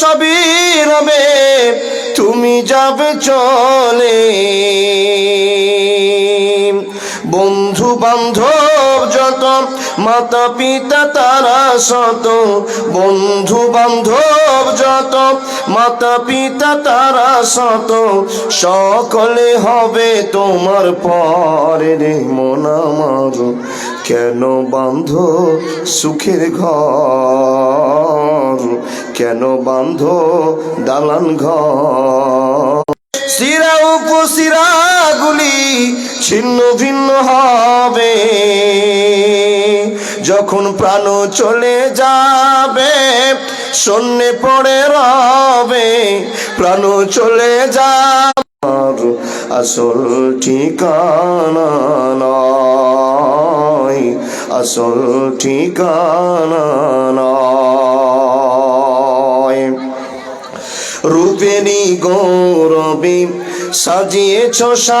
সবই রবে, তুমি যাবে চলে। বন্ধু বান্ধব যত মাতা পিতা তারা শত বন্ধু বান্ধব যত মাতা পিতা তারা শত সকলে হবে তোমার পরে রে মন আমার। কেন বান্ধ সুখের ঘর? কেন বান্ধ দালান ঘর? শিরা উপশিরা গুলি ছিন্ন ভিন্ন হবে। যখন প্রাণ চলে যাবে শূন্যে পড়ে রবে। প্রাণ চলে যাবে আমার আসল ঠিকানা নয়। আসল ঠিকানা নয়। রূপেরি গৌরবে সাজিয়েছ সাত।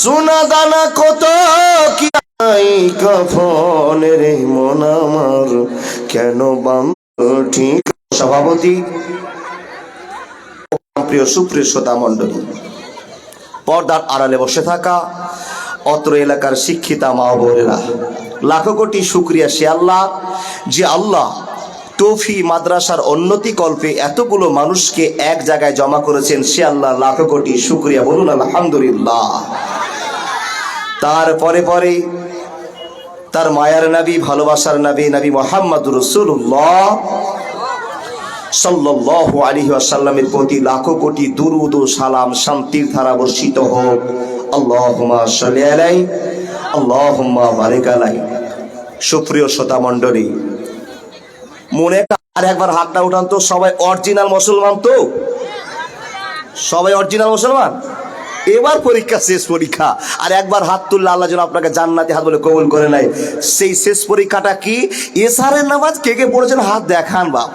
সোনা দানা কত কি নাই কাফন রে মন আমার। কেন বাম ঠিক সভাপতি? প্রিয় সুপ্রিয় শ্রোতা মণ্ডলী, পর্দার আড়ালে বসে থাকা অত্র এলাকার শিক্ষিতা মা বোনেরা, লাখো কোটি শুক্রিয়া সে আল্লাহ যে আল্লাহ তৌফি মাদ্রাসার উন্নতি কল্পে এতগুলো মানুষকে এক জায়গায় জমা করেছেন, সে আল্লাহ লাখো কোটি শুক্রিয়া বলুন, আলহামদুলিল্লাহ। তারপরে পরে পরে তার মায়ার নবী, ভালোবাসার নবী নবী মোহাম্মদ রসুল্লাহ সাল্লাল্লাহু আলাইহি ওয়াসাল্লামের প্রতি লাখো কোটি দুরুদ ও সালাম, শান্তির ধারা বর্ষিত হোক। বারিক আলাই সুপ্রিয় শ্রোতা মণ্ডলী মনে আর একবার হাতটা উঠান তো, সবাই অরিজিনাল মুসলমান তো? সবাই অরিজিনাল মুসলমান? এবার পরীক্ষা, শেষ পরীক্ষা। আর একবার হাত তুললে আল্লাহ যেন আপনাকে জান্নাতি হাত বলে কবুল করে নাই সেই শেষ পরীক্ষাটা কি? এসারের নামাজ কে কে পড়েছেন? হাত দেখান বাপ।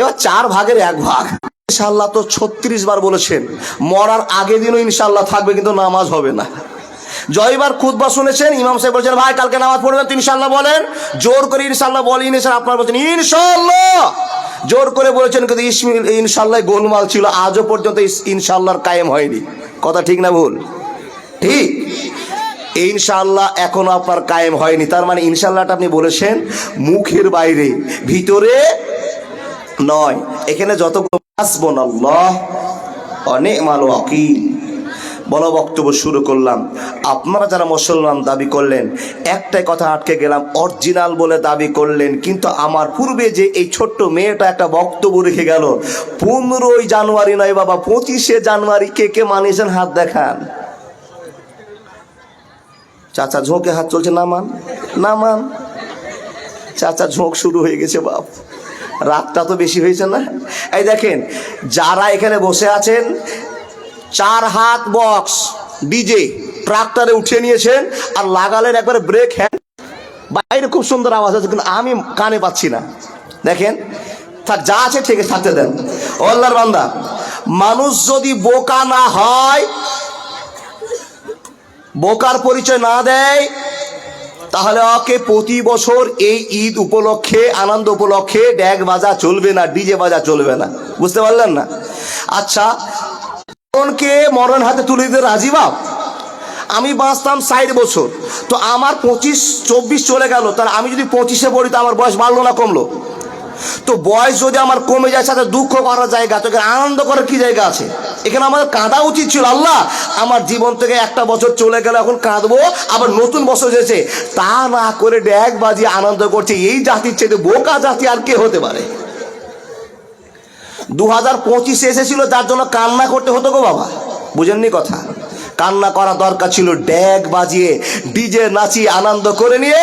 এবার চার ভাগের এক ভাগ। ইনশাল্লাহ তো ছত্রিশ বার বলেছেন, মরার আগে দিনও ইনশাল্লাহ থাকবে, কিন্তু নামাজ হবে না। জয়বার খুদবা শুনেছেন, ইমাম সাহেব বলছেন, ভাই, কালকে নামাজ পড়বেন। তো ইনশাল্লাহ বলেন, জোর করে ইনশাল্লাহ বলেন আপনার বলছেন ইনশাল্লাহ জোর করে বলেছেন, কিন্তু ইসমিল ইনশাল্লাহ গোলমাল ছিল, আজও পর্যন্ত ইনশাল্লাহর কায়েম হয়নি। কথা ঠিক না ভুল? ঠিক? ইনশাল্লাহ এখনও আপনার কায়েম হয়নি। তার মানে ইনশাল্লাহটা আপনি বলেছেন, মুখের বাইরে, ভিতরে নয়। এখানে যতগুলো হাসবন আল্লাহ অনেক মালো আকিল বলা, বক্তব্য শুরু করলাম। আপনারা যারা মুসলমান দাবি করলেন, একটাই কথা আটকে গেলাম, অরিজিনাল বলে দাবি করলেন, কিন্তু আমার পূর্বে যে এই ছোট্ট মেয়েটা একটা বক্তব্য রেখে গেল, পনেরোই জানুয়ারি নয় বাবা, পঁচিশে জানুয়ারি কে কে মানিয়েছেন হাত দেখান। চাচা ঝোঁকে হাত চলছে নামান নামান চাচা ঝোঁক শুরু হয়ে গেছে বাপ, রাতটা তো বেশি হয়েছে না। এই দেখেন, যারা এখানে বসে আছেন চার হাত বক্স ডিজে ট্রাক্টরে উঠিয়ে নিয়েছেন আর লাগালেন একবারে ব্রেক হ্যান্ড। বাইরে খুব সুন্দর আওয়াজ আছে, কিন্তু আমি কানে পাচ্ছি না। দেখেন থাক যা আছে ঠিক আছে, থাকতে দেন। ও আল্লাহর বান্দা, মানুষ যদি বোকা না হয়, বোকার পরিচয় না দেয়, তাহলে ওকে প্রতি বছর এই ঈদ উপলক্ষে, আনন্দ উপলক্ষে, ড্যাগ বাজা চলবে না, ডিজে বাজা চলবে না। বুঝতে পারলেন না? আচ্ছা মরণকে মরণ হাতে তুলে দিতে রাজি বাপ? আমি বাঁচতাম ষাট বছর। তো আমার পঁচিশ, চব্বিশ চলে গেল, তাহলে আমি যদি পঁচিশে পড়ি, তো আমার বয়স বাড়লো না, কমলো? তো বয়স যদি আমার কমে যায়, সাথে দুঃখ করার জায়গা, তো আনন্দ করার কি জায়গা আছে? এখানে আমাদের কাঁদা উচিত ছিল, আল্লাহ! আমার জীবন থেকে একটা বছর চলে গেল, এখন কাঁদবো, আবার নতুন বছর এসেছে। তা না করে ড্যাগ বাজিয়ে আনন্দ করছে, এই জাতির চেয়ে বোকা জাতি আর কে হতে পারে? দু হাজার পঁচিশে এসেছিল, যার জন্য কান্না করতে হতো গো বাবা। বুঝেননি কথা? কান্না করা দরকার ছিল, ড্যাগ বাজিয়ে, ডিজে নাচিয়ে আনন্দ করে নিয়ে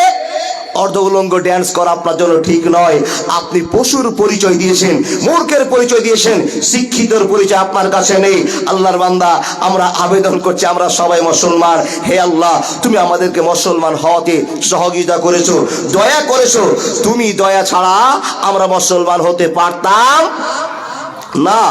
অর্ধ উলঙ্গ ড্যান্স করা আপনার জন্য ঠিক নয়। আপনি পশুর পরিচয় দিয়েছেন, মূর্খের পরিচয় দিয়েছেন, শিক্ষিতর পরিচয় আপনার কাছে নেই। আল্লাহর বান্দা, আমরা আবেদন করছি, আমরা সবাই মুসলমান। হে আল্লাহ, তুমি আমাদেরকে মুসলমান হওয়াতে সহযোগিতা করেছ, দয়া করেছ। তুমি দয়া ছাড়া আমরা মুসলমান হতে পারতাম না,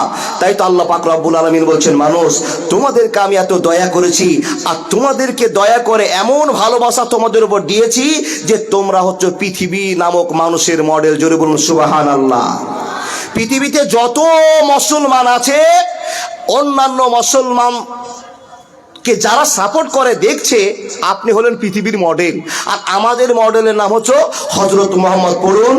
তাই তো আল্লাহ পাক রব্বুল আলামিন বলছেন, মানুষ, তোমাদেরকে আমি এত দয়া করেছি আর তোমাদেরকে দয়া করে এমন ভালোবাসা তোমাদের উপর দিয়েছি যে তোমরা হচ্ছে পৃথিবী নামক মানুষের মডেল। জোরে বলুন সুবাহান আল্লাহ পৃথিবীতে যত মুসলমান আছে, অন্যান্য মুসলমান কে যারা সাপোর্ট করে দেখছে, আপনি হলেন পৃথিবীর মডেল। আর আমাদের মডেলের নাম হচ্ছে হজরত মোহাম্মদ পড়ুন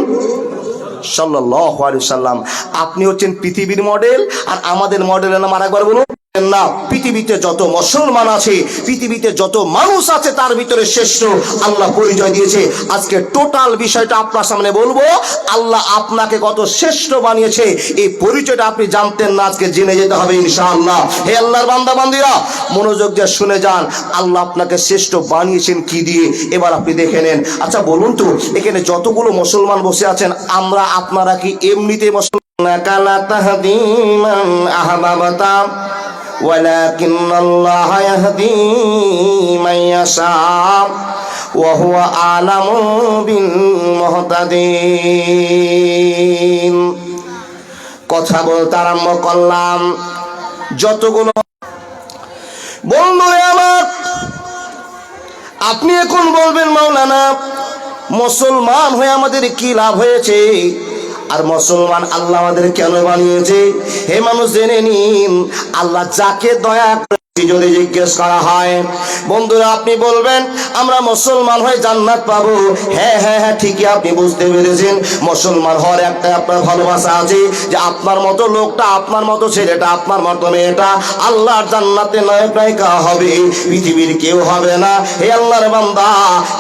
সাল্লাহ সাল্লাম আপনি হচ্ছেন পৃথিবীর মডেল আর আমাদের মডেলের নাম আর একবার বলুন। না, পৃথিবীতে যত মুসলমান আছে, পৃথিবীতে যত মানুষ আছে, তার ভিতরে শ্রেষ্ঠ আল্লাহ পরিচয় দিয়েছে। আজকে টোটাল বিষয়টা আপনার সামনে বলব। আল্লাহ আপনাকে কত শ্রেষ্ঠ বানিয়েছে। এই পরিচয়টা আপনি জানতেন না, আজকে জেনে যেতে হবে ইনশাআল্লাহ। হে আল্লাহর বান্দা বান্দিরা মনোযোগ দিয়ে শুনে যান, আল্লাহ আপনাকে শ্রেষ্ঠ বানিয়েছেন কি দিয়ে? এবার আপনি দেখে নেন। আচ্ছা বলুন তো, এখানে যতগুলো মুসলমান বসে আছেন, আমরা আপনারা কি এমনিতে মুসলমান? ولكن الله يهدي من يشاء وهو أعلم بالمهتدين কথা বলতে আরম্ভ করলাম যতগুলো বন্ধু আমার আপনি এখন বলবেন মাওলানা মুসলমান হয়ে আমাদের কি লাভ হয়েছে আর মুসলমান আল্লাহ আমাদের কেন বানিয়েছে? হে মানুষ জেনে নিন আল্লাহ যাকে দয়া যদি জিজ্ঞেস করা হয়, বন্ধুরা আপনি বলবেন, আমরা মুসলমান হয়ে জান্নাত পাবো। হ্যাঁ হ্যাঁ হ্যাঁ ঠিকই আপনি বুঝতে পেরেছেন। মুসলমান হওয়ার একটা আপনার ভালোবাসা আছে, যে আপনার মতো লোকটা আপনার মতো ছেলেটা, আপনার মতো মেয়েটা আল্লাহর জান্নাতে নায়ক, নায়িকা হবে। পৃথিবীর কেউ হবে না। হে আল্লাহর বান্দা,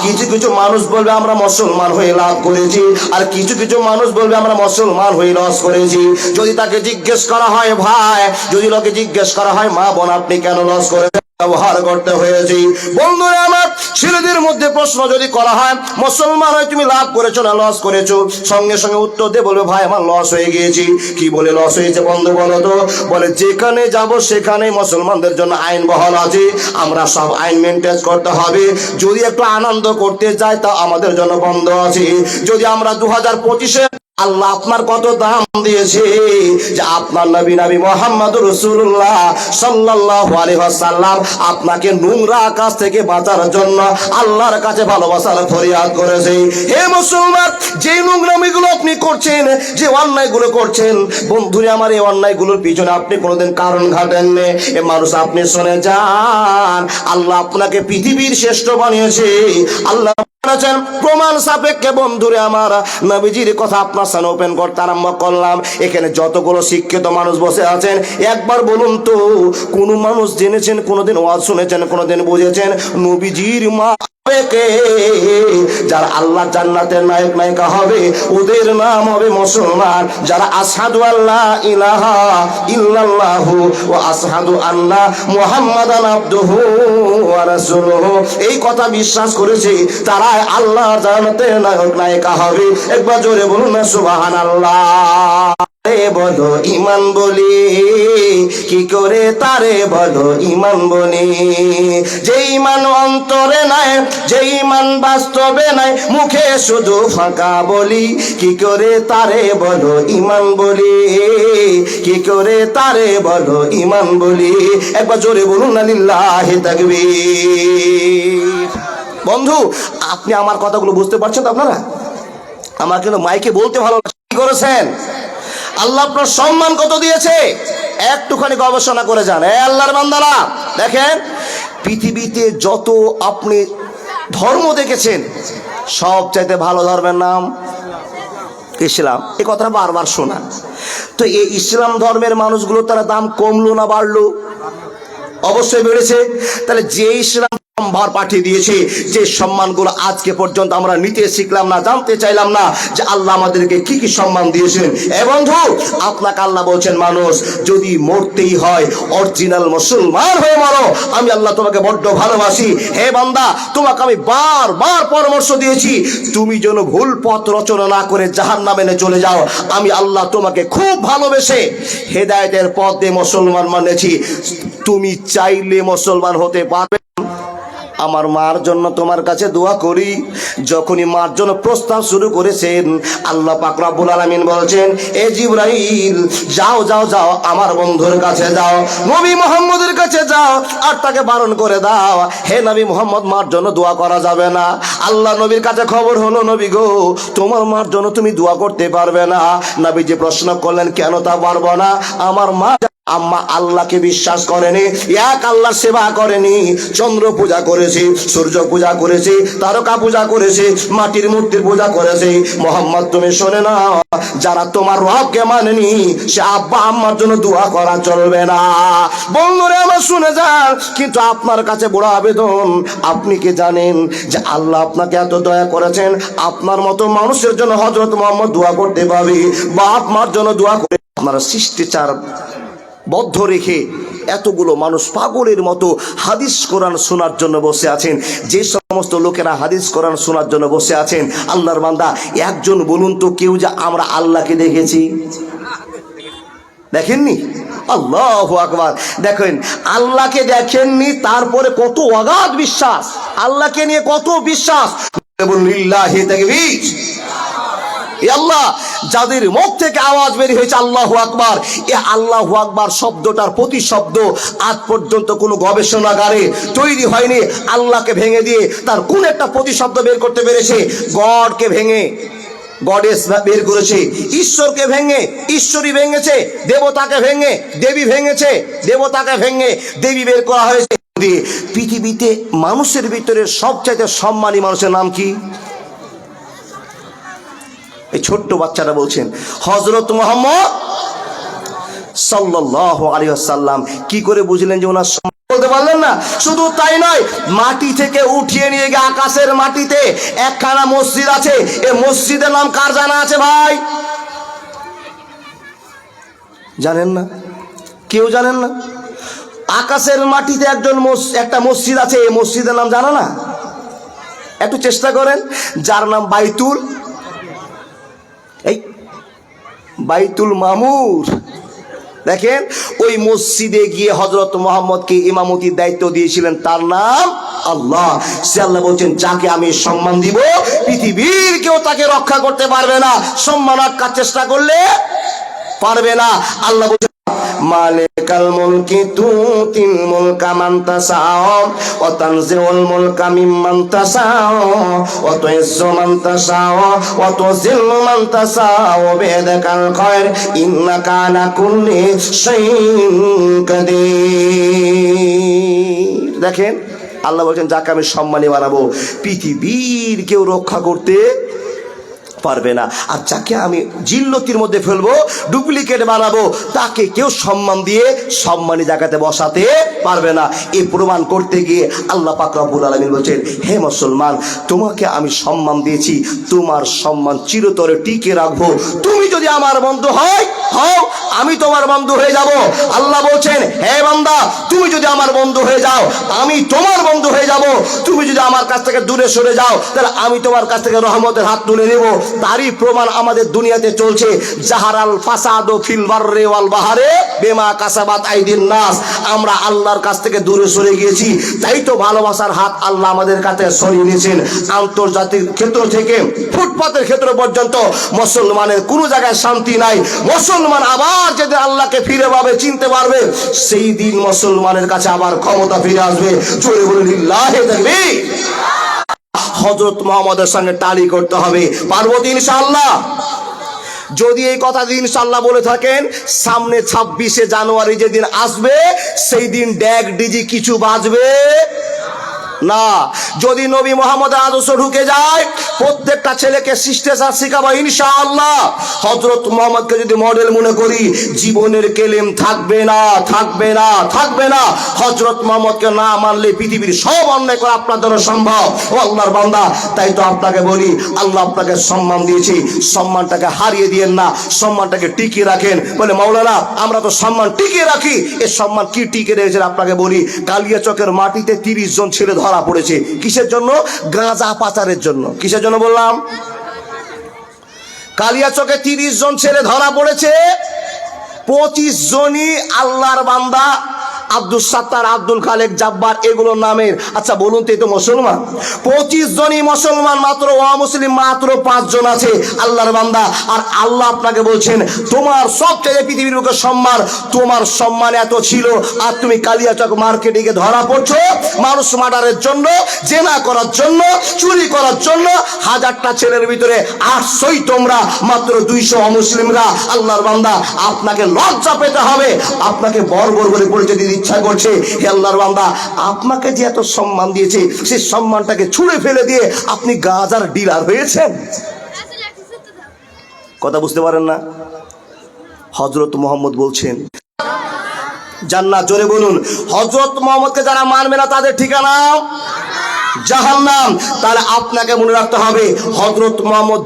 কিছু কিছু মানুষ বলবে, আমরা মুসলমান হয়ে লাভ করেছি। আর কিছু কিছু মানুষ বলবে, আমরা মুসলমান হয়ে লস করেছি। যদি তাকে জিজ্ঞেস করা হয়, ভাই, যদি লোকে জিজ্ঞেস করা হয়, মা, বোন, আপনি কেন লস করে ব্যবহার করতে হয়েছে। বন্ধুরা আমার ছেলেদের মধ্যে প্রশ্ন যদি করা হয়, মুসলমান হয়ে তুমি লাভ করেছ না লস করেছ? সঙ্গে সঙ্গে উত্তর দিয়ে বলবে, ভাই, আমার লস হয়ে গিয়েছি। কি বলে লস হয়েছে বন্ধু বলো তো? বলে, যেখানে যাব সেখানে মুসলমানদের জন্য আইন বহাল আছে। আমরা সব আইন মেনটেন করতে হবে। যদি একটু আনন্দ করতে যাই, তা আমাদের জন্য বন্ধ আছে। যদি আমরা দু হাজার পঁচিশে আল্লাহ আপনার কত দাম দিয়েছে যে আপনার নবী নবী মোহাম্মদ রসুল্লাহ সাল্লাহ আলহাসাল্লাম আপনাকে নোংরা আকাশ থেকে বাঁচার জন্য আল্লাহর কাছে ভালোবাসার ফরিয়াদ করেছে। হে মুসলমান, যে নোংরামিগুলো আপনি করছেন, যে অন্যায়গুলো করছেন, বন্ধুরে আমার এই অন্যায়গুলোর পিছনে আপনি কোনোদিন কারণ ঘাটেন নে এ মানুষ, আপনি শুনে যান, আল্লাহ আপনাকে পৃথিবীর শ্রেষ্ঠ বানিয়েছে। আল্লাহ বলেছেন, প্রমাণ সাপেক্ষে বন্ধুরে আমার, নবীজির কথা আপনার সামনে ওপেন করতে আরম্ভ করলাম। এখানে যতগুলো শিক্ষিত মানুষ বসে আছেন, একবার বলুন তো, কোন মানুষ জেনেছেন, কোনোদিন ওয়াজ শুনেছেন, কোনোদিন বুঝেছেন? নবীজির মা যারা আল্লাহ জান্নাতের নায়ক, নায়িকা হবে, ওদের নাম হবে মুসলমান। যারা আসাদু আল্লাহ ইলাহা ইল্লাল্লাহু ও আসাদু আল্লাহ মুহাম্মাদান আবদুহু ওয়া এই কথা বিশ্বাস করেছে তারা আল্লাহ জান্নাতের নায়ক, নায়িকা হবে। একবার জোরে বলুন না, সুবহানাল্লাহ। তারে বলো ইমান বলি? কি করে তারে বলো ইমান বলি? যে ইমান অন্তরে নাই যে ইমান বাস্তবে নাই, মুখে শুধু ফাঁকা বলি। কি করে তারে বলো ইমান বলি? কি করে তারে বলো ইমান বলি? একবার জোরে বলুন না লিল্লাহি তাকবীর। বন্ধু, আপনি আমার কথাগুলো বুঝতে পারছেন তো আপনারা? আমার কিন্তু মাইকে বলতে ভালো। কি করেছেন? আল্লাহ আপনার সম্মান কত দিয়েছে? একটুখানি গবেষণা করে যান। এ আল্লাহর বান্দারা, দেখেন, পৃথিবীতে যত আপনি ধর্ম দেখেছেন, সব চাইতে ভালো ধর্মের নাম ইসলাম। এ কথা বারবার শোনা তো এই ইসলাম ধর্মের মানুষগুলো তারা দাম কমলো না, বাড়লো? অবশ্যই বেড়েছে। তাহলে যে ইসলাম সম্ভার পাঠিয়ে দিয়েছে। যে সম্মানগুলো আজকে পর্যন্ত আমরা নিতে শিখলাম না, জানতে চাইলাম না, যে আল্লাহ আমাদেরকে কি কি সম্মান দিয়েছেন। এ বন্ধু, আপনাকে আল্লাহ বলছেন, মানুষ, যদি মরতেই হয়, অরিজিনাল মুসলমান হয়ে মরো। আমি আল্লাহ তোমাকে বড্ড ভালোবাসি। হে বান্দা, তোমাকে আমি বার বার পরামর্শ দিয়েছি, তুমি যেন ভুল পথ রচনা না করে জাহান নামে চলে যাও। আমি আল্লাহ তোমাকে খুব ভালোবেসে হেদায়তের পথ দিয়ে মুসলমান মানেছি। তুমি চাইলে মুসলমান হতে পারবে। আমার মার জন্য তোমার কাছে দোয়া করি। যখনই মার জন্য প্রস্তাব শুরু করেছেন, আল্লাহ পাক রব্বুল আলামিন বলছেন, এ জিব্রাইল, যাও যাও যাও, আমার বন্ধুর কাছে যাও, নবী মোহাম্মদের কাছে যাও, আর তাকে বারণ করে দাও। হে নবী মোহাম্মদ, মার জন্য দোয়া করা যাবে না। আল্লাহ নবীর কাছে খবর হলো, নবী গো, তোমার মার জন্য তুমি দোয়া করতে পারবে না। নবী যে প্রশ্ন করলেন, কেন তা পারব না? আমার মা আম্মা আল্লাহকে বিশ্বাস করেনি, এক আল্লাহ সেবা করেনি। চন্দ্র পূজা করেছে, সূর্য পূজা করেছে, তারকা পূজা করেছে, মাটির মূর্তির পূজা করেছে। মোহাম্মদ, তুমি শোনে না, যারা তোমার রবকে মানেনি, সে আব্বা আম্মার জন্য দোয়া করা চলবে না। বন্ধুরে, আমার শুনে যান, কিন্তু আপনার কাছে বড় আবেদন, আপনি কি জানেন যে আল্লাহ আপনাকে এত দয়া করেছেন? আপনার মতো মানুষের জন্য হজরত মোহাম্মদ দোয়া করতে পারবে, বাপ মার জন্য দোয়া করে আপনারা শিষ্টাচার বদ্ধ রেখে এতগুলো মানুষ পাগলের মতো হাদিস কোরআন শোনার জন্য বসে আছেন। যে সমস্ত লোকেরা হাদিস কোরআন শোনার জন্য বসে আছেন, আল্লাহর বান্দা, একজন বলুন তো কেউ যে আমরা আল্লাহকে দেখেছি? দেখেননি? আল্লাহ আকবার। দেখেন, আল্লাহকে দেখেননি, তারপরে কত অগাধ বিশ্বাস। আল্লাহকে নিয়ে কত বিশ্বাস। আল্লাহ যাদের মুখ থেকে আওয়াজ বের হয়েছে আল্লাহ আকবার, এ আল্লাহ আকবার শব্দটার প্রতি শব্দ আজ পর্যন্ত কোনো গবেষণাগারে তৈরি হয়নি। আল্লাহকে ভেঙে দিয়ে তার কোন একটা প্রতিশব্দ বের করতে পেরেছে? গডকে ভেঙে, গডেস বের করেছে। ঈশ্বরকে ভেঙে ঈশ্বরী ভেঙেছে, দেবতাকে ভেঙে, দেবী ভেঙেছে, দেবতাকে ভেঙে দেবী বের করা হয়েছে। পৃথিবীতে মানুষের ভিতরে সবচাইতে সম্মানী মানুষের নাম কি? এই ছোট্ট বাচ্চারা বলছেন হজরত মোহাম্মদ সাল্লাম কি করে বুঝলেন যে ওনার বলতে পারলেন না। শুধু তাই নয়, মাটি থেকে উঠিয়ে নিয়ে গিয়ে আকাশের মাটিতে একখানা মসজিদ আছে। এ মসজিদের নাম কার জানা আছে ভাই? জানেন না? কেউ জানেন না? আকাশের মাটিতে একজন একটা মসজিদ আছে, এই মসজিদের নাম জানা না? একটু চেষ্টা করেন। যার নাম বাইতুল বাইতুল মামুর। দেখেন, ওই মসজিদে গিয়ে হজরত মোহাম্মদকে ইমামতির দায়িত্ব দিয়েছিলেন, তার নাম আল্লাহ। সে আল্লাহ বলছেন, যাকে আমি সম্মান দিব, পৃথিবীর কেউ তাকে রক্ষা করতে পারবে না। সম্মান রাখার চেষ্টা করলে পারবে না। আল্লাহ বলছেন মালিকাল মুলকি তুতিল মুলকা মান তাশাও ওয়া তানজিউল মুলকা মিম্মান তাশাও ওয়া তুইজ্জু মান তাশাও ওয়া তুযিল্লু মান তাশাও বিয়াদিকাল খায়র, ইন্নাকা আলা কুল্লি দেখেন, আল্লাহ বলছেন, যাকে আমি সম্মানী বানাবো, পৃথিবীর কেউ রক্ষা করতে পারবে না। আর যাকে আমি জিল্লতির মধ্যে ফেলব ডুপ্লিকেট বানাবো, তাকে কেউ সম্মান দিয়ে সম্মানী জায়গাতে বসাতে পারবে না। এ প্রমাণ করতে গিয়ে আল্লাহ পাক রব্বুল আলামিন বলছেন, হে মুসলমান, তোমাকে আমি সম্মান দিয়েছি, তোমার সম্মান চিরতরে টিকে রাখব। তুমি যদি আমার বন্ধু হয়, হও, আমি তোমার বন্ধু হয়ে যাব। আল্লাহ বলছেন, হে বান্দা, তুমি যদি আমার বন্ধু হয়ে যাও, আমি তোমার বন্ধু হয়ে যাব। তুমি যদি আমার কাছ থেকে দূরে সরে যাও, তাহলে আমি তোমার কাছ থেকে রহমতের হাত তুলে নেব। তারই প্রমাণ আমাদের দুনিয়াতে চলছে। জাহারাল ফাসাদ ফিল বাররে ওয়াল বাহারে বেমা কাসাবাত আইদিন নাস। আমরা আল্লাহর কাছ থেকে দূরে সরে গিয়েছি। তাই তো ভালোবাসার হাত আল্লাহ আমাদের কাছে সরিয়ে নিয়েছেন। আন্তর্জাতিক ক্ষেত্র থেকে ফুটপাতের ক্ষেত্র পর্যন্ত মুসলমানের কোনো জায়গায় শান্তি নাই। মুসলমান আবার যেদিন আল্লাহকে ফিরে পাবে, চিনতে পারবে, সেই দিন মুসলমানের কাছে আবার ক্ষমতা ফিরে আসবে। জোরে বলে লিল্লাহে তাকবীর। হজরত মোহাম্মদের সঙ্গে টালি করতে হবে। পার্বতী ইনশাল্লাহ যদি এই কথা ইনশাল্লাহ বলে থাকেন, সামনে ছাব্বিশে জানুয়ারি যেদিন আসবে, সেই দিন ড্যাগ ডিজি কিছু বাজবে। না, যদি নবী মোহাম্মদের আদর্শ ঢুকে যায়, প্রত্যেকটা ছেলেকে শিষ্টাচার শিখাবো ইনশাআল্লাহ। হজরত মোহাম্মদকে যদি মডেল মনে করি, জীবনের কেলেম থাকবে না থাকবে না থাকবে না। হজরত মোহাম্মদকে না মানলে পৃথিবীর সব অন্যায় করা আপনার দ্বারা সম্ভব। ও আল্লাহর বান্দা, তাই তো আপনাকে বলি, আল্লাহ আপনাকে সম্মান দিয়েছি। সম্মানটাকে হারিয়ে দিয়েন না, সম্মানটাকে টিকিয়ে রাখেন। বলে, মাওলানা, আমরা তো সম্মান টিকিয়ে রাখি। এ সম্মান কি টিকে রেখেছেন আপনাকে বলি কালিয়া চকের মাটিতে তিরিশ জন ছেলে ধরা পড়েছে। কিসের জন্য? গাঁজা পাচারের জন্য। কিসের জন্য বললাম? কালিয়া চকে তিরিশ জন ছেলে ধরা পড়েছে। পঁচিশ জনই আল্লাহর বান্দা। আব্দুল সাত্তার, আব্দুল খালেক, জাব্বার এগুলো নামের। আচ্ছা বলুন তো এই তো মুসলমান। পঁচিশ জনই মুসলমান মাত্র, অমুসলিম মাত্র পাঁচজন আছে আল্লাহর বান্দা। আর আল্লাহ আপনাকে বলছেন, তোমার সবচেয়ে পৃথিবীর বুকে সম্মান, তোমার সম্মান এত ছিল, আর তুমি কালিয়াচক মার্কেটে গিয়ে ধরা পড়ছো মানুষ মার্ডারের জন্য, জেনা করার জন্য, চুরি করার জন্য। হাজারটা ছেলের ভিতরে আটশোই তোমরা, মাত্র দুইশো অমুসলিমরা আল্লাহর বান্দা। আপনাকে লজ্জা পেতে হবে, আপনাকে বর্বর বলে পরিচয় দিতে ইচ্ছা করছে, হে আল্লাহর বান্দা, আপনাকে যে এত সম্মান দিয়েছে, সেই সম্মানটাকে ছুঁড়ে ফেলে দিয়ে আপনি গাজার ডিলার হয়েছেন? কথা বুঝতে পারেন না? হজরত মোহাম্মদ বলছেন, জান্নাত জোরে বলুন হজরত মোহাম্মদকে যারা মানবে না তাদের ঠিকানা? জাহান্নাম। তাহলে আপনাকে মনে রাখতে হবে হজরত মোহাম্মদ